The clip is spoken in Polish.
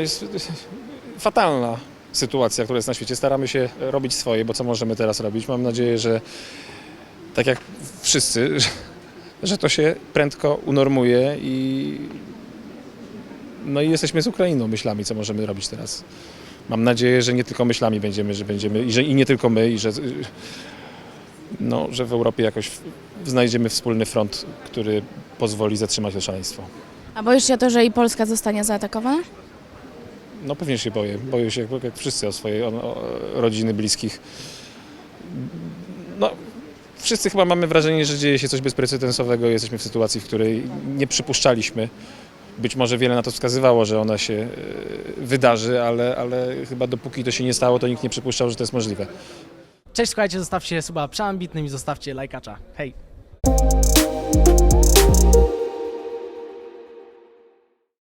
jest fatalna sytuacja, która jest na świecie. Staramy się robić swoje, bo co możemy teraz robić? Mam nadzieję, że tak jak wszyscy, że, to się prędko unormuje i no i jesteśmy z Ukrainą myślami, co możemy robić teraz. Mam nadzieję, że nie tylko myślami będziemy, że będziemy i że i nie tylko my, i że, no, że w Europie jakoś znajdziemy wspólny front, który pozwoli zatrzymać szaleństwo. A boisz się to, że i Polska zostanie zaatakowana? No pewnie się boję. Boję się jak, jak wszyscy o swoje o, o rodziny, bliskich. No, wszyscy chyba mamy wrażenie, że dzieje się coś bezprecedensowego. Jesteśmy w sytuacji, w której nie przypuszczaliśmy. Być może wiele na to wskazywało, że ona się e, wydarzy, ale, ale chyba dopóki to się nie stało, to nikt nie przypuszczał, że to jest możliwe. Cześć, słuchajcie, zostawcie suba przeambitnym i zostawcie lajkacza. Hej!